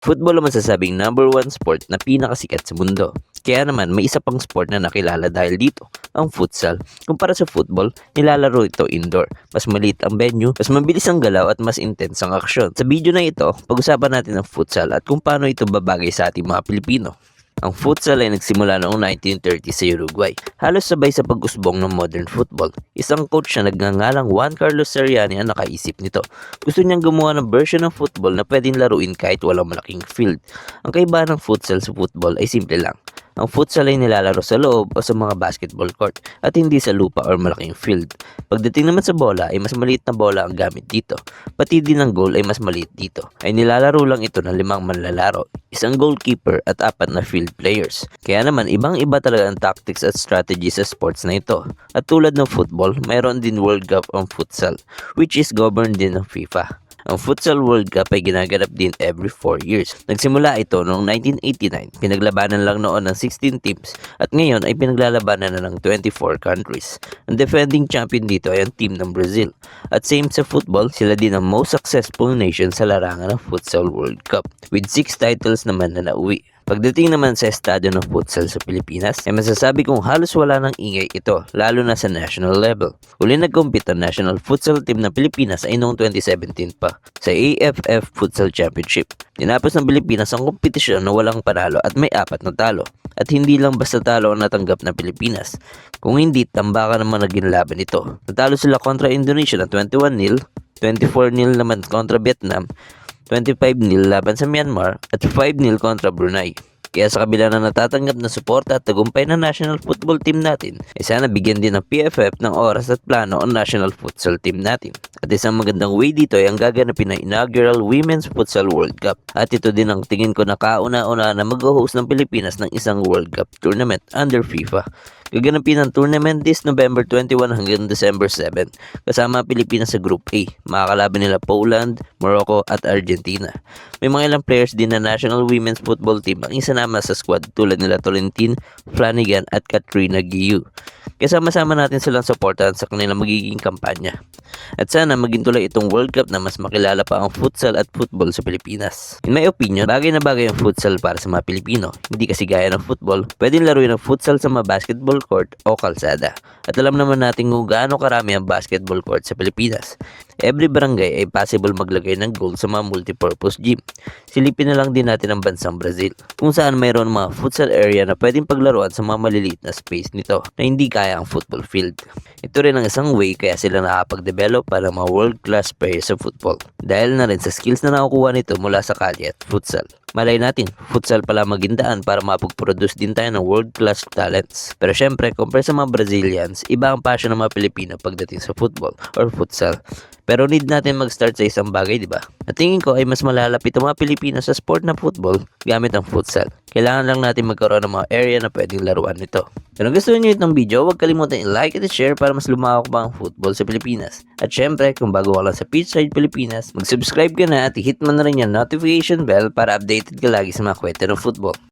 Football ang masasabing number one sport na pinakasikat sa mundo. Kaya naman may isa pang sport na nakilala dahil dito, ang futsal. Kumpara sa football, nilalaro ito indoor. Mas maliit ang venue, mas mabilis ang galaw at mas intense ang aksyon. Sa video na ito, pag-usapan natin ang futsal at kung paano ito babagay sa ating mga Pilipino. Ang futsal ay nagsimula noong 1930 sa Uruguay. Halos sabay sa pag-usbong ng modern football. Isang coach na nagngangalang Juan Carlos Seriani ang nakaisip nito. Gusto niyang gumawa ng version ng football na pwedeng laruin kahit walang malaking field. Ang kaibahan ng futsal sa football ay simple lang. Ang futsal ay nilalaro sa loob o sa mga basketball court at hindi sa lupa or malaking field. Pagdating naman sa bola ay mas maliit na bola ang gamit dito. Pati din ang goal ay mas maliit dito. Ay nilalaro lang ito ng limang manlalaro, isang goalkeeper at apat na field players. Kaya naman ibang iba talaga ang tactics at strategy sa sports na ito. At tulad ng football, mayroon din World Cup ang futsal which is governed din ng FIFA. Ang Futsal World Cup ay ginaganap din every 4 years. Nagsimula ito noong 1989. Pinaglabanan lang noon ng 16 teams at ngayon ay pinaglalabanan na ng 24 countries. Ang defending champion dito ay ang team ng Brazil. At same sa football, sila din ang most successful nation sa larangan ng Futsal World Cup with 6 titles naman na nauwi. Pagdating naman sa estado ng futsal sa Pilipinas, ay masasabi kong halos wala ng ingay ito, lalo na sa national level. Uli nag-compete ang national futsal team ng Pilipinas ay noong 2017 pa, sa AFF Futsal Championship. Tinapos ng Pilipinas ang kompetisyon na walang panalo at may apat na talo. At hindi lang basta talo ang natanggap ng Pilipinas. Kung hindi, tambakan naman naging laban ito. Natalo sila kontra Indonesia na 21-0, 24-0 naman kontra Vietnam, 25-0 laban sa Myanmar at 5-0 kontra Brunei. Kaya sa kabila na natatanggap na suporta at tagumpay ng national football team natin, ay sana bigyan din ng PFF ng oras at plano ang national futsal team natin. At isang magandang way dito ay ang gaganapin ng inaugural Women's Futsal World Cup. At ito din ang tingin ko na kauna-una na mag-host ng Pilipinas ng isang World Cup tournament under FIFA. Gaganapin ang tournament this November 21 hanggang December 7 kasama Pilipinas sa Group A. Makakalaban nila Poland, Morocco at Argentina. May mga ilang players din na National Women's Football Team ang isanama sa squad tulad nila Tolentine, Flanagan at Katrina Giu. Kaya sama-sama natin silang supportahan sa kanilang magiging kampanya. At sana maging tulay itong World Cup na mas makilala pa ang futsal at football sa Pilipinas. In my opinion, bagay na bagay ang futsal para sa mga Pilipino. Hindi kasi gaya ng football, pwedeng laruin ang futsal sa mga basketball court o kalsada. At alam naman natin kung gaano karami ang basketball court sa Pilipinas. Every barangay ay possible maglagay ng goal sa mga multipurpose gym. Silipin na lang din natin ang bansang Brazil, kung saan mayroon mga futsal area na pwedeng paglaruan sa mga maliliit na space nito na hindi kaya ang football field. Ito rin ang isang way kaya sila nakapag-develop para mga world-class players sa football. Dahil na rin sa skills na nakukuha nito mula sa kalye at futsal. Malay natin, futsal pala maging daan para mapag-produce din tayo ng world-class talents. Pero syempre, compare sa mga Brazilians, iba ang passion ng mga Pilipino pagdating sa football or futsal. Pero need natin mag-start sa isang bagay, di ba? At tingin ko ay mas malalapit ang mga Pilipino sa sport na football gamit ang futsal. Kailangan lang natin magkaroon ng mga area na pwedeng laruan nito. Kung gusto niyo itong video, huwag kalimutan i-like at i-share para mas lumawak pa ang football sa Pilipinas. At syempre, kung bago ka lang sa Pitchside Pilipinas, mag-subscribe ka na at i-hit mo na rin yung notification bell para updated ka lagi sa mga kwento ng football.